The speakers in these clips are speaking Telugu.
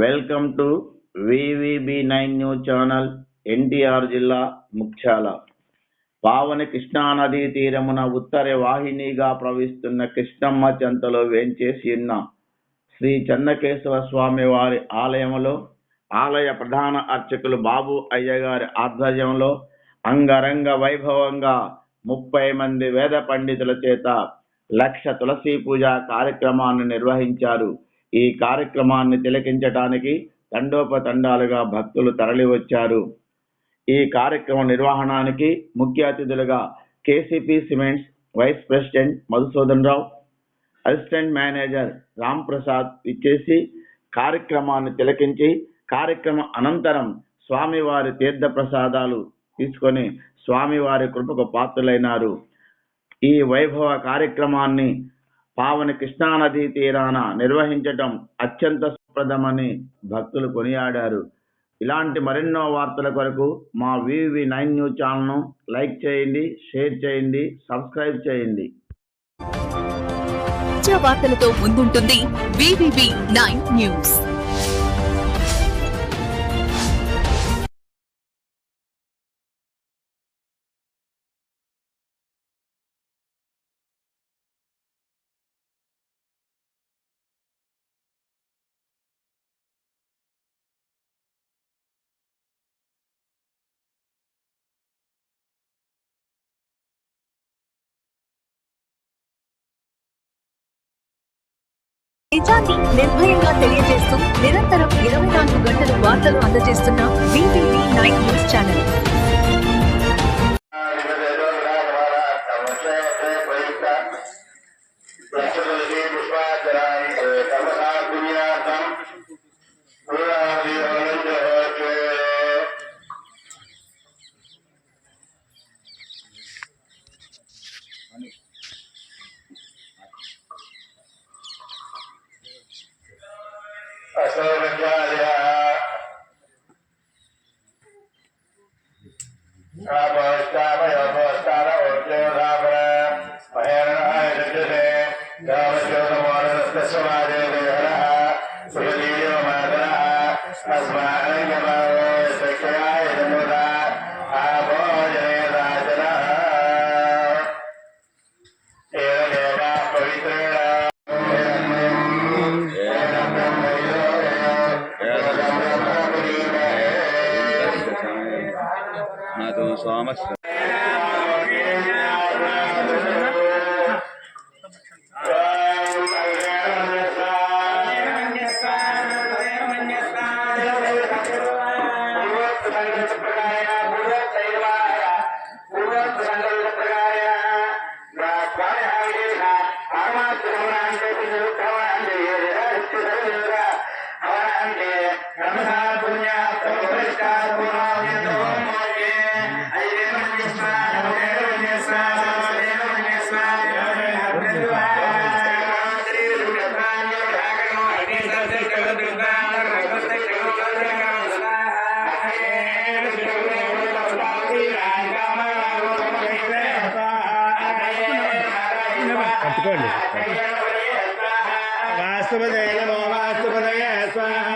Welcome to VVB nine news channel NTR జిల్లా ముఖ్యాల. పావని కృష్ణానదీ తీరమున ఉత్తర వాహినిగా ప్రవహిస్తున్న కృష్ణమ్మ చెంతలో వేంచేసి ఉన్న శ్రీ చెన్నకేశవ స్వామి వారి ఆలయంలో ఆలయ ప్రధాన అర్చకులు బాబు అయ్యగారి ఆధ్వర్యంలో అంగరంగ వైభవంగా ముప్పై మంది వేద పండితుల చేత లక్ష తులసి పూజ కార్యక్రమాన్ని నిర్వహించారు. ఈ కార్యక్రమాన్ని తిలకించటానికి తండోపతండాలుగా భక్తులు తరలివచ్చారు. ఈ కార్యక్రమ నిర్వహణానికి ముఖ్య అతిథులుగా KCP cements vice president Madhusudan Rao assistant manager Ram Prasad ఇచ్చేసి కార్యక్రమాన్ని తిలకించి కార్యక్రమం అనంతరం స్వామివారి తీర్థ ప్రసాదాలు తీసుకొని స్వామివారి కృపకు పాత్రులైనారు. ఈ వైభవ కార్యక్రమాన్ని పావని కృష్ణానదీ తీరాన నిర్వహించటం అత్యంత సుప్రదమని భక్తులు కొనియాడారు. ఇలాంటి మరెన్నో వార్తల కొరకు మా వివి నైన్ న్యూస్ ఛానల్ను లైక్ చేయండి షేర్ చేయండి సబ్స్క్రైబ్ చేయండి. వార్తలతో ముందుంటుంది వివి నైన్ న్యూస్. నిజాన్ని నిర్భయంగా తెలియజేస్తూ నిరంతరం ఇరవై నాలుగు గంటలు వార్తలు అందజేస్తున్న బీటీవీ నైన్ న్యూస్ ఛానల్. నాతో సోమస్ వాస్తుపదయ నమో వాస్తుపదయ స్వాహ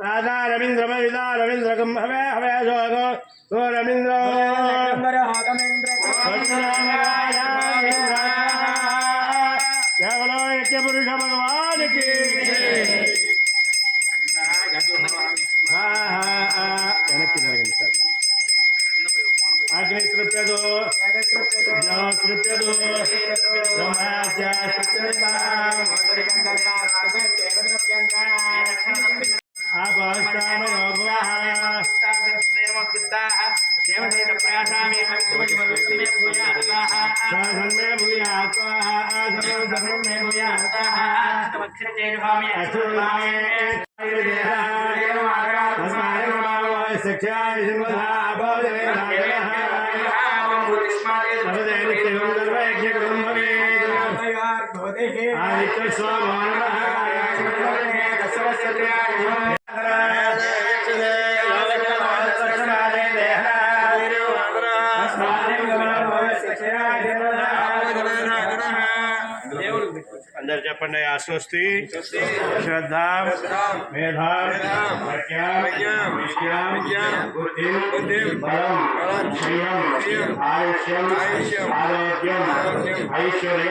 రాధా రవీంద్ర మహిళా రవీంద్ర కుంభవే హవే జోగో సో రవీంద్ర కేవలం అందరు చెప్పండి అస్వస్తి శ్రద్ధ अंदर जपन आश्वस्ति श्रद्धा मेधा बुद्धिम आयुष्यम ऐश्वर्य